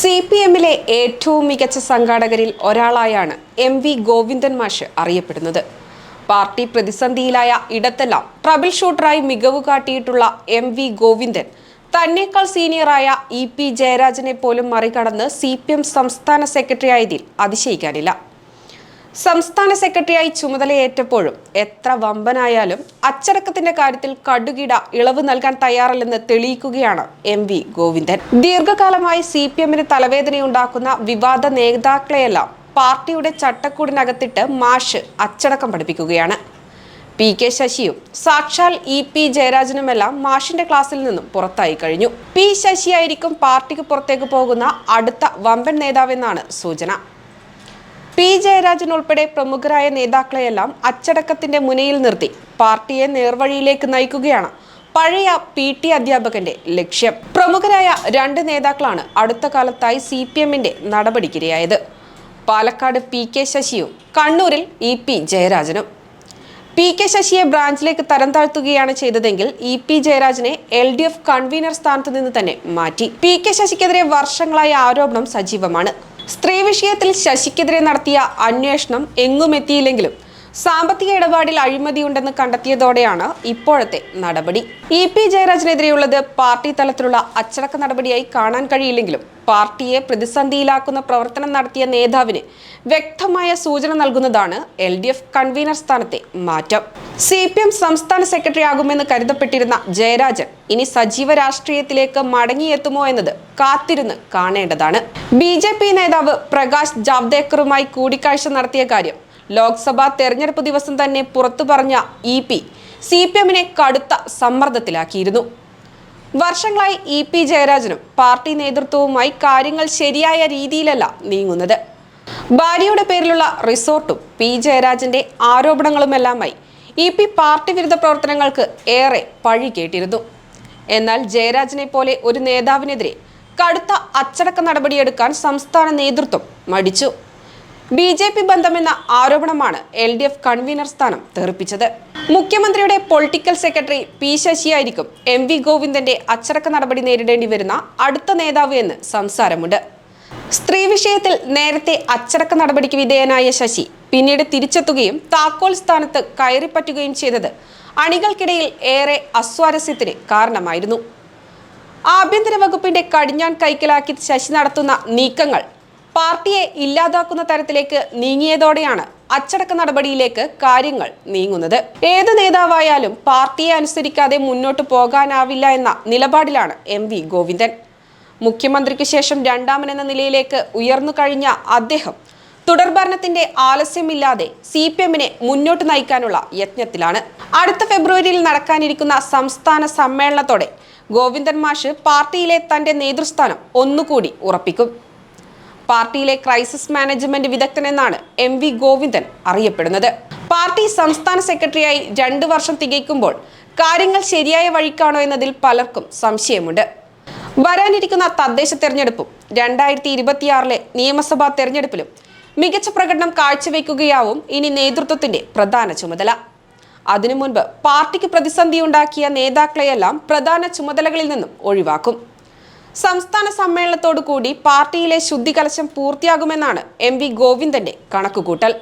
C P എമ്മിലെ ഏറ്റവും മികച്ച സംഘാടകരിൽ ഒരാളായാണ് എം വി ഗോവിന്ദൻ മാഷ് അറിയപ്പെടുന്നത്. പാർട്ടി പ്രതിസന്ധിയിലായ ഇടത്തെല്ലാം ട്രബിൾ ഷൂട്ടറായി മികവ് കാട്ടിയിട്ടുള്ള എം വി ഗോവിന്ദൻ തന്നേക്കാൾ സീനിയറായ ഇ പി ജയരാജനെ പോലും മറികടന്ന് സി പി എം സംസ്ഥാന സെക്രട്ടറി ആയതിൽ അതിശയിക്കാനില്ല. സംസ്ഥാന സെക്രട്ടറിയായി ചുമതലയേറ്റപ്പോഴും എത്ര വമ്പനായാലും അച്ചടക്കത്തിന്റെ കാര്യത്തിൽ കടുകിട ഇളവ് നൽകാൻ തയ്യാറല്ലെന്ന് തെളിയിക്കുകയാണ് എം വി ഗോവിന്ദൻ. ദീർഘകാലമായി സി പി എമ്മിന് തലവേദനയുണ്ടാക്കുന്ന വിവാദ നേതാക്കളെയെല്ലാം പാർട്ടിയുടെ ചട്ടക്കൂടിനകത്തിട്ട് മാഷ് അച്ചടക്കം പഠിപ്പിക്കുകയാണ്. പി കെ ശശിയും സാക്ഷാൽ ഇ പി ജയരാജനുമെല്ലാം മാഷിന്റെ ക്ലാസ്സിൽ നിന്നും പുറത്തായി കഴിഞ്ഞു. പി ശശിയായിരിക്കും പാർട്ടിക്ക് പുറത്തേക്ക് പോകുന്ന അടുത്ത വമ്പൻ നേതാവെന്നാണ് സൂചന. പി. ജയരാജൻ ഉൾപ്പെടെ പ്രമുഖരായ നേതാക്കളെയെല്ലാം അച്ചടക്കത്തിന്റെ മുനയിൽ നിർത്തി പാർട്ടിയെ നേർവഴിയിലേക്ക് നയിക്കുകയാണ് പഴയ പി. ടി. അധ്യാപകന്റെ ലക്ഷ്യം. പ്രമുഖരായ രണ്ട് നേതാക്കളാണ് അടുത്ത കാലത്തായി സി. പി. എമ്മിന്റെ നടപടിക്കിരയായത്. പാലക്കാട് പി. കെ. ശശിയും കണ്ണൂരിൽ ഇ. പി. ജയരാജനും. പി. കെ. ശശിയെ ബ്രാഞ്ചിലേക്ക് തരം താഴ്ത്തുകയാണ് ചെയ്തതെങ്കിൽ ഇ. പി. ജയരാജനെ എൽ. ഡി. എഫ്. കൺവീനർ സ്ഥാനത്ത് നിന്ന് തന്നെ മാറ്റി. പി. കെ. ശശിക്കെതിരെ വർഷങ്ങളായ ആരോപണം സജീവമാണ്. സ്ത്രീ വിഷയത്തിൽ ശശിക്കെതിരെ നടത്തിയ അന്വേഷണം എങ്ങും എത്തിയില്ലെങ്കിലും സാമ്പത്തിക ഇടപാടിൽ അഴിമതിയുണ്ടെന്ന് കണ്ടെത്തിയതോടെയാണ് ഇപ്പോഴത്തെ നടപടി. ഇ പി ജയരാജനെതിരെയുള്ളത് പാർട്ടി തലത്തിലുള്ള അച്ചടക്ക നടപടിയായി കാണാൻ കഴിയില്ലെങ്കിലും പാർട്ടിയെ പ്രതിസന്ധിയിലാക്കുന്ന പ്രവർത്തനം നടത്തിയ നേതാവിന് വ്യക്തമായ സൂചന നൽകുന്നതാണ് എൽ ഡി എഫ് കൺവീനർ സ്ഥാനത്തെ മാറ്റം. സി പി എം സംസ്ഥാന സെക്രട്ടറി ആകുമെന്ന് കരുതപ്പെട്ടിരുന്ന ജയരാജൻ ഇനി സജീവ രാഷ്ട്രീയത്തിലേക്ക് മടങ്ങിയെത്തുമോ എന്നത് കാത്തിരുന്ന് കാണേണ്ടതാണ്. ബി നേതാവ് പ്രകാശ് ജാവ്ദേക്കറുമായി കൂടിക്കാഴ്ച നടത്തിയ കാര്യം ലോക്സഭാ തെരഞ്ഞെടുപ്പ് ദിവസം തന്നെ പുറത്തു പറഞ്ഞ ഇ പി സി പി എമ്മിനെ കടുത്ത സമ്മർദ്ദത്തിലാക്കിയിരുന്നു. വർഷങ്ങളായി ഇ പി ജയരാജനും പാർട്ടി നേതൃത്വവുമായി കാര്യങ്ങൾ ശരിയായ രീതിയിലല്ല നീങ്ങുന്നത്. ഭാര്യയുടെ പേരിലുള്ള റിസോർട്ടും പി ജയരാജന്റെ ആരോപണങ്ങളുമെല്ലാമായി ഇ പി പാർട്ടി വിരുദ്ധ പ്രവർത്തനങ്ങൾക്ക് ഏറെ പഴി കേട്ടിരുന്നു. എന്നാൽ ജയരാജനെ പോലെ ഒരു നേതാവിനെതിരെ കടുത്ത അച്ചടക്ക നടപടിയെടുക്കാൻ സംസ്ഥാന നേതൃത്വം മടിച്ചു. ബി ജെ പി ബന്ധമെന്ന ആരോപണമാണ് എൽ ഡി എഫ് കൺവീനർ സ്ഥാനം തെറിപ്പിച്ചത്. മുഖ്യമന്ത്രിയുടെ പൊളിറ്റിക്കൽ സെക്രട്ടറി പി ശശിയായിരിക്കും എം വി ഗോവിന്ദന്റെ അച്ചടക്ക നടപടി നേരിടേണ്ടി വരുന്ന അടുത്ത നേതാവ് എന്ന് സംസാരമുണ്ട്. സ്ത്രീ വിഷയത്തിൽ നേരത്തെ അച്ചടക്ക നടപടിക്ക് വിധേയനായ ശശി പിന്നീട് തിരിച്ചെത്തുകയും താക്കോൽ സ്ഥാനത്ത് കയറിപ്പറ്റുകയും ചെയ്തത് അണികൾക്കിടയിൽ ഏറെ അസ്വാരസ്യത്തിന് കാരണമായിരുന്നു. ആഭ്യന്തര വകുപ്പിന്റെ കടിഞ്ഞാൻ കൈക്കലാക്കി ശശി നടത്തുന്ന നീക്കങ്ങൾ പാർട്ടിയെ ഇല്ലാതാക്കുന്ന തരത്തിലേക്ക് നീങ്ങിയതോടെയാണ് അച്ചടക്ക നടപടിയിലേക്ക് കാര്യങ്ങൾ നീങ്ങുന്നത്. ഏത് നേതാവായാലും പാർട്ടിയെ അനുസരിക്കാതെ മുന്നോട്ട് പോകാനാവില്ല എന്ന നിലപാടിലാണ് എം വി ഗോവിന്ദൻ. മുഖ്യമന്ത്രിക്ക് ശേഷം രണ്ടാമൻ എന്ന നിലയിലേക്ക് ഉയർന്നു കഴിഞ്ഞ അദ്ദേഹം തുടർഭരണത്തിന്റെ ആലസ്യമില്ലാതെ സി പി എമ്മിനെ മുന്നോട്ട് നയിക്കാനുള്ള യത്നത്തിലാണ്. അടുത്ത ഫെബ്രുവരിയിൽ നടക്കാനിരിക്കുന്ന സംസ്ഥാന സമ്മേളനത്തോടെ ഗോവിന്ദൻ മാഷ് പാർട്ടിയിലെ തന്റെ നേതൃസ്ഥാനം ഒന്നുകൂടി ഉറപ്പിക്കും. പാർട്ടിയിലെ ക്രൈസിസ് മാനേജ്മെന്റ് വിദഗ്ധനെന്നാണ് എം വി ഗോവിന്ദൻ അറിയപ്പെടുന്നത്. പാർട്ടി സംസ്ഥാന സെക്രട്ടറിയായി രണ്ടു വർഷം തികയ്ക്കുമ്പോൾ കാര്യങ്ങൾ ശരിയായ വഴിക്കാണോ എന്നതിൽ പലർക്കും സംശയമുണ്ട്. വരാനിരിക്കുന്ന തദ്ദേശ തെരഞ്ഞെടുപ്പും രണ്ടായിരത്തി ഇരുപത്തിയാറിലെ നിയമസഭാ തെരഞ്ഞെടുപ്പിലും മികച്ച പ്രകടനം കാഴ്ചവെക്കുകയാവും ഇനി നേതൃത്വത്തിന്റെ പ്രധാന ചുമതല. അതിനു മുൻപ് പാർട്ടിക്ക് പ്രതിസന്ധി ഉണ്ടാക്കിയ നേതാക്കളെയെല്ലാം പ്രധാന ചുമതലകളിൽ നിന്നും ഒഴിവാക്കും. സംസ്ഥാന സമ്മേളനത്തോടു കൂടി പാർട്ടിയിലെ ശുദ്ധികലശം പൂർത്തിയാകുമെന്നാണ് എം വി ഗോവിന്ദന്റെ കണക്കുകൂട്ടൽ.